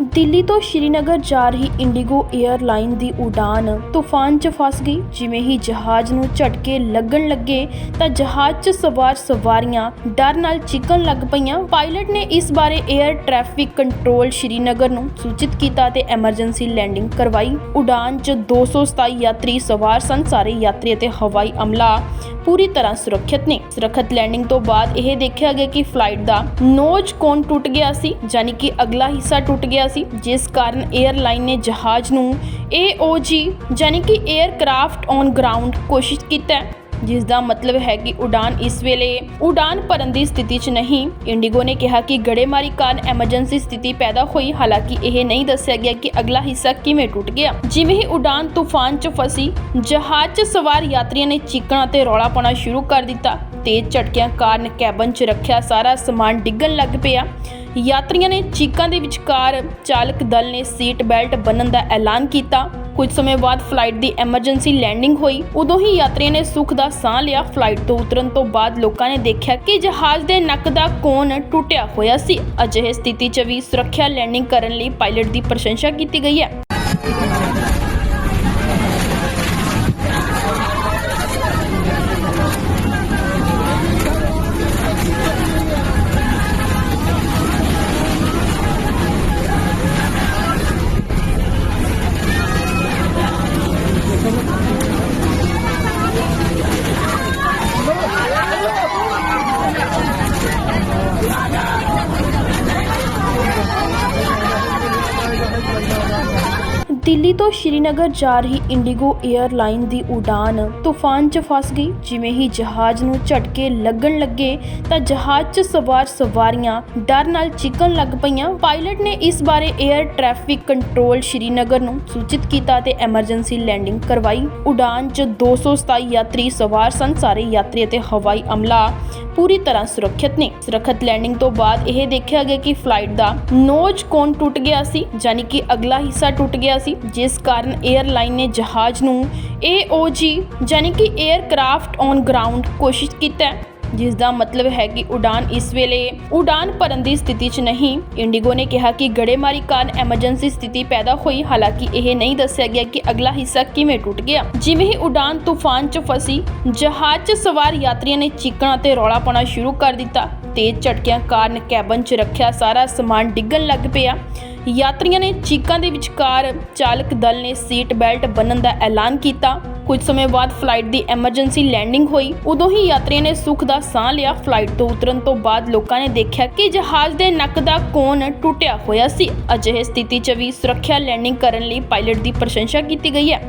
ਦਿੱਲੀ ਤੋਂ ਸ਼੍ਰੀਨਗਰ ਜਾ ਰਹੀ ਇੰਡੀਗੋ 에ਅਰਲਾਈਨ ਦੀ ਉਡਾਨ ਤੂਫਾਨ 'ਚ ਫਸ ਗਈ। ਜਿਵੇਂ ਹੀ ਜਹਾਜ਼ ਨੂੰ ਝਟਕੇ ਲੱਗਣ ਲੱਗੇ ਤਾਂ ਜਹਾਜ਼ 'ਚ ਸਵਾਰ ਸਵਾਰੀਆਂ ਡਰ ਨਾਲ ਚੀਕਣ ਲੱਗ ਪਈਆਂ। ਪਾਇਲਟ ਨੇ ਇਸ ਬਾਰੇ 에ਅਰ ਟ੍ਰੈਫਿਕ ਕੰਟਰੋਲ ਸ਼੍ਰੀਨਗਰ ਨੂੰ ਸੂਚਿਤ ਕੀਤਾ ਤੇ ਐਮਰਜੈਂਸੀ ਲੈਂਡਿੰਗ ਕਰਵਾਈ। ਉਡਾਨ 'ਚ 227 ਯਾਤਰੀ ਸਵਾਰ ਸਨ। ਸਾਰੇ ਯਾਤਰੀ ਅਤੇ ਹਵਾਈ ਅਮਲਾ ਪੂਰੀ ਤਰ੍ਹਾਂ ਸੁਰੱਖਿਅਤ ਨੇ। ਸੁਰੱਖਿਅਤ ਲੈਂਡਿੰਗ ਤੋਂ ਬਾਅਦ ਇਹ ਦੇਖਿਆ ਗਿਆ ਕਿ ਫਲਾਈਟ ਦਾ ਨੋਜ਼ ਕੋਨ ਟੁੱਟ ਗਿਆ ਸੀ, ਯਾਨੀ ਕਿ ਅਗਲਾ ਹਿੱਸਾ ਟੁੱਟ ਗਿਆ ਸੀ, ਜਿਸ ਕਾਰਨ 에ਅਰਲਾਈਨ ਨੇ ਜਹਾਜ਼ ਨੂੰ AOG ਯਾਨੀ ਕਿ 에ਅਰਕ੍ਰਾਫਟ ਔਨ ਗਰਾਊਂਡ ਕੋਸ਼ਿਸ਼ ਕੀਤਾ ਜਿਸ ਦਾ ਮਤਲਬ ਹੈ ਕਿ ਉਡਾਨ ਇਸ ਵੇਲੇ ਉਡਾਨ ਭਰਨ ਦੀ ਸਥਿਤੀ 'ਚ ਨਹੀਂ। ਇੰਡੀਗੋ ਨੇ ਕਿਹਾ ਕਿ ਗੜੇਮਾਰੀ ਕਾਰਨ ਐਮਰਜੈਂਸੀ ਸਥਿਤੀ ਪੈਦਾ ਹੋਈ, ਹਾਲਾਂਕਿ ਇਹ ਨਹੀਂ ਦੱਸਿਆ ਗਿਆ ਕਿ ਅਗਲਾ ਹਿੱਸਾ ਕਿਵੇਂ ਟੁੱਟ ਗਿਆ। ਜਿਵੇਂ ਹੀ ਉਡਾਨ ਤੂਫਾਨ 'ਚ ਫਸੀ, ਜਹਾਜ਼ 'ਚ ਸਵਾਰ ਯਾਤਰੀਆਂ ਨੇ ਚੀਕਣਾ ਤੇ ਰੌਲਾ ਪਾਉਣਾ ਸ਼ੁਰੂ ਕਰ ਦਿੱਤਾ। ਤੇਜ਼ ਝਟਕਿਆਂ ਕਾਰਨ ਕੈਬਨ 'ਚ ਰੱਖਿਆ ਸਾਰਾ ਸਮਾਨ ਡਿੱਗਣ ਲੱਗ ਪਿਆ। ਯਾਤਰੀਆਂ ਨੇ ਚੀਕਾਂ ਦੇ ਵਿਚਕਾਰ ਚਾਲਕ ਦਲ ਨੇ ਸੀਟ ਬੈਲਟ ਬੰਨਣ ਦਾ ਐਲਾਨ ਕੀਤਾ। ਕੁਝ ਸਮੇਂ ਬਾਅਦ ਫਲਾਈਟ ਦੀ ਐਮਰਜੈਂਸੀ ਲੈਂਡਿੰਗ ਹੋਈ। ਉਦੋਂ ਹੀ ਯਾਤਰੀਆਂ ਨੇ ਸੁੱਖ ਦਾ ਸਾਹ ਲਿਆ। ਫਲਾਈਟ ਤੋਂ ਉਤਰਨ ਤੋਂ ਬਾਅਦ ਲੋਕਾਂ ਨੇ ਦੇਖਿਆ ਕਿ ਜਹਾਜ਼ ਦੇ ਨੱਕ ਦਾ ਕੋਨ ਟੁੱਟਿਆ ਹੋਇਆ ਸੀ। ਅਜਿਹੇ ਸਥਿਤੀ 'ਚ ਵੀ ਸੁਰੱਖਿਆ ਲੈਂਡਿੰਗ ਕਰਨ ਲਈ ਪਾਇਲਟ ਦੀ ਪ੍ਰਸ਼ੰਸਾ ਕੀਤੀ ਗਈ ਹੈ। ਦਿੱਲੀ ਤੋਂ ਸ਼੍ਰੀਨਗਰ ਜਾ ਰਹੀ ਇੰਡੀਗੋ 에ਅਰਲਾਈਨ ਦੀ ਉਡਾਨ ਤੂਫਾਨ 'ਚ ਫਸ ਗਈ। ਜਿਵੇਂ ਹੀ ਜਹਾਜ਼ ਨੂੰ ਝਟਕੇ ਲੱਗਣ ਲੱਗੇ ਤਾਂ ਜਹਾਜ਼ 'ਚ ਸਵਾਰ ਸਵਾਰੀਆਂ ਡਰ ਨਾਲ ਚੀਕਣ ਲੱਗ ਪਈਆਂ। ਪਾਇਲਟ ਨੇ ਇਸ ਬਾਰੇ 에ਅਰ ਟ੍ਰੈਫਿਕ ਕੰਟਰੋਲ ਸ਼੍ਰੀਨਗਰ ਨੂੰ ਸੂਚਿਤ ਕੀਤਾ ਤੇ ਐਮਰਜੈਂਸੀ ਲੈਂਡਿੰਗ ਕਰਵਾਈ। ਉਡਾਨ 'ਚ 227 ਯਾਤਰੀ ਸਵਾਰ ਸਨ। ਸਾਰੇ ਯਾਤਰੀ ਅਤੇ ਹਵਾਈ ਅਮਲਾ ਪੂਰੀ ਤਰ੍ਹਾਂ ਸੁਰੱਖਿਅਤ ਨੇ। ਸੁਰੱਖਿਅਤ ਲੈਂਡਿੰਗ ਤੋਂ ਬਾਅਦ ਇਹ ਦੇਖਿਆ ਗਿਆ ਕਿ ਫਲਾਈਟ ਦਾ ਨੋਜ਼ ਕੋਨ ਟੁੱਟ ਗਿਆ ਸੀ, ਯਾਨੀ ਕਿ ਅਗਲਾ ਹਿੱਸਾ ਟੁੱਟ ਗਿਆ ਸੀ, ਜਿਸ ਕਾਰਨ 에ਅਰਲਾਈਨ ਨੇ ਜਹਾਜ਼ ਨੂੰ AOG ਯਾਨੀ ਕਿ 에ਅਰਕ੍ਰਾਫਟ ਔਨ ਗਰਾਊਂਡ ਕੋਸ਼ਿਸ਼ ਕੀਤਾ। ਜਿਸ ਦਾ ਮਤਲਬ ਹੈ ਕਿ ਉਡਾਨ ਇਸ ਵੇਲੇ ਉਡਾਨ ਭਰਨ ਦੀ ਸਥਿਤੀ 'ਚ ਨਹੀਂ। ਇੰਡੀਗੋ ਨੇ ਕਿਹਾ ਕਿ ਗੜੇਮਾਰੀ ਕਾਰਨ ਐਮਰਜੈਂਸੀ ਸਥਿਤੀ ਪੈਦਾ ਹੋਈ, ਹਾਲਾਂਕਿ ਇਹ ਨਹੀਂ ਦੱਸਿਆ ਗਿਆ ਕਿ ਅਗਲਾ ਹਿੱਸਾ ਕਿਵੇਂ ਟੁੱਟ ਗਿਆ। ਜਿਵੇਂ ਹੀ ਉਡਾਨ ਤੂਫਾਨ 'ਚ ਫਸੀ, ਜਹਾਜ਼ 'ਚ ਸਵਾਰ ਯਾਤਰੀਆਂ ਨੇ ਚੀਕਣਾ ਤੇ ਰੌਲਾ ਪਾਉਣਾ ਸ਼ੁਰੂ ਕਰ ਦਿੱਤਾ। ਤੇਜ਼ ਝਟਕਿਆਂ ਕਾਰਨ ਕੈਬਨ 'ਚ ਰੱਖਿਆ ਸਾਰਾ ਸਮਾਨ ਡਿੱਗਣ ਲੱਗ ਪਿਆ। ਯਾਤਰੀਆਂ ਨੇ ਚੀਕਾਂ ਦੇ ਵਿਚਕਾਰ ਚਾਲਕ ਦਲ ਨੇ ਸੀਟ ਬੈਲਟ ਬੰਨਣ ਦਾ ਐਲਾਨ ਕੀਤਾ। ਕੁਝ ਸਮੇਂ ਬਾਅਦ ਫਲਾਈਟ ਦੀ ਐਮਰਜੈਂਸੀ ਲੈਂਡਿੰਗ ਹੋਈ। ਉਦੋਂ ਹੀ ਯਾਤਰੀਆਂ ਨੇ ਸੁੱਖ ਦਾ ਸਾਹ ਲਿਆ। ਫਲਾਈਟ ਤੋਂ ਉਤਰਨ ਤੋਂ ਬਾਅਦ ਲੋਕਾਂ ਨੇ ਦੇਖਿਆ ਕਿ ਜਹਾਜ਼ ਦੇ ਨੱਕ ਦਾ ਕੋਨ ਟੁੱਟਿਆ ਹੋਇਆ ਸੀ। ਅਜਿਹੇ ਸਥਿਤੀ 'ਚ ਵੀ ਸੁਰੱਖਿਆ ਲੈਂਡਿੰਗ ਕਰਨ ਲਈ ਪਾਇਲਟ ਦੀ ਪ੍ਰਸ਼ੰਸਾ ਕੀਤੀ ਗਈ ਹੈ।